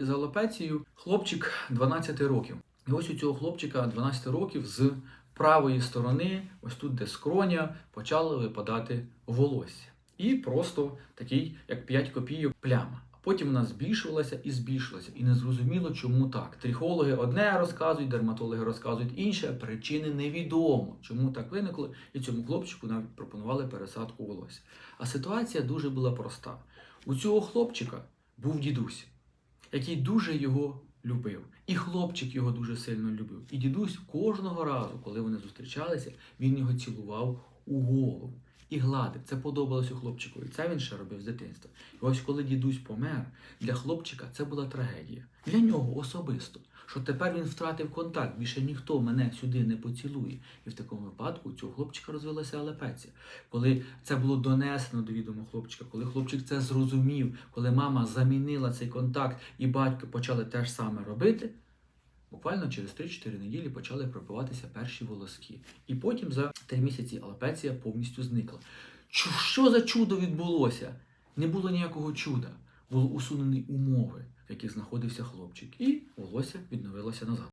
із алопецією хлопчик 12 років. І ось у цього хлопчика 12 років з правої сторони, ось тут, де скроня, почало випадати волосся. І просто такий, як 5 копійок, пляма. Потім вона збільшувалася і збільшувалася. І не зрозуміло, чому так. Трихологи одне розказують, дерматологи розказують інше, причини невідомо, чому так виникло, і цьому хлопчику навіть пропонували пересадку волосся. А ситуація дуже була проста. У цього хлопчика був дідусь, який дуже його любив. І хлопчик його дуже сильно любив. І дідусь кожного разу, коли вони зустрічалися, він його цілував у голову і гладив. Це подобалося хлопчику. Це він ще робив з дитинства. І ось коли дідусь помер, для хлопчика це була трагедія. Для нього особисто. Що тепер він втратив контакт, більше ніхто мене сюди не поцілує. І в такому випадку у цього хлопчика розвилася алепеція. Коли це було донесено до відомо хлопчика, коли хлопчик це зрозумів, коли мама замінила цей контакт і батько почали те ж саме робити, буквально через 3-4 неділі почали пробиватися перші волоски. І потім за 3 місяці алопеція повністю зникла. Що за чудо відбулося? Не було ніякого чуда. Були усунені умови, в яких знаходився хлопчик, і волосся відновилося назад.